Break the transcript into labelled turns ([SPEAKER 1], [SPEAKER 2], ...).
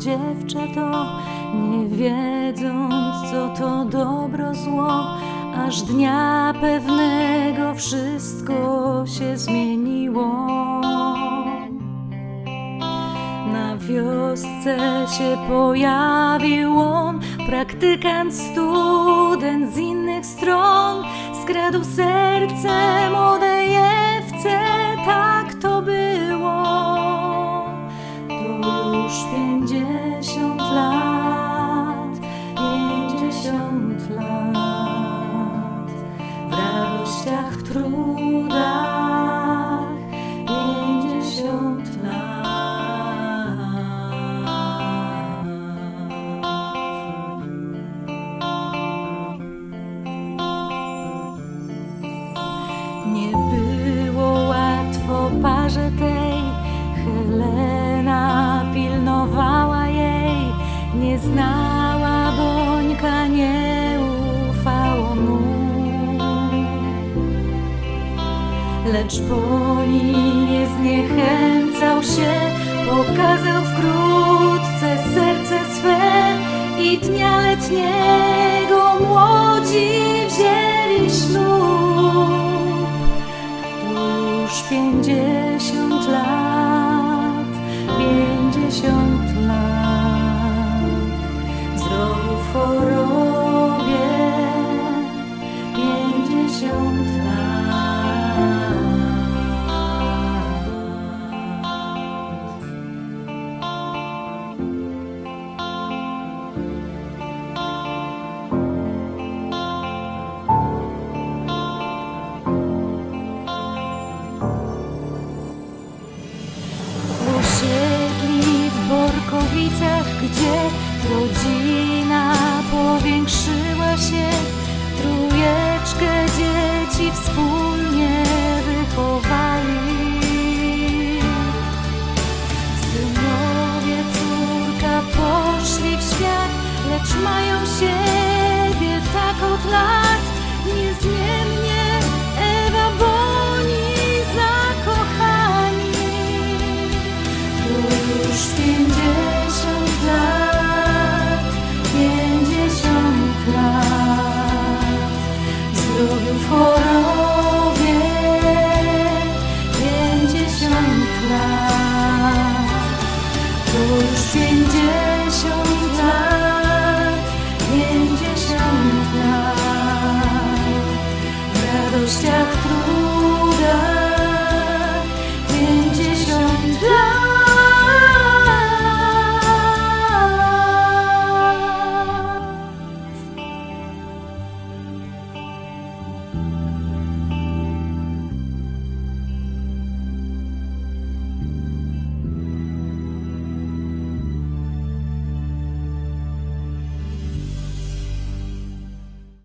[SPEAKER 1] dziewczę to, nie wiedząc co to dobro zło, aż dnia pewnego wszystko się zmieniło. Na wiosce się pojawił on, praktykant, student z innych stron. Skradł serce już pięćdziesiąt lat, pięćdziesiąt lat. W radościach, w znała Bońka, nie ufała mu. Lecz Boni nie zniechęcał się, pokazał wkrótce serce swe i dnia letniego młodzi wzięli ślub. To już pięćdziesiąt lat, pięćdziesiąt lat, gdzie rodzina powiększyła się. Trójeczkę dzieci wspólnie wychowali. Synowie, córka poszli w świat, lecz mają siebie tak od lat. Niezmiennie Ewa Boni zakochani. To już pięćdziesiąt pięćdziesiąt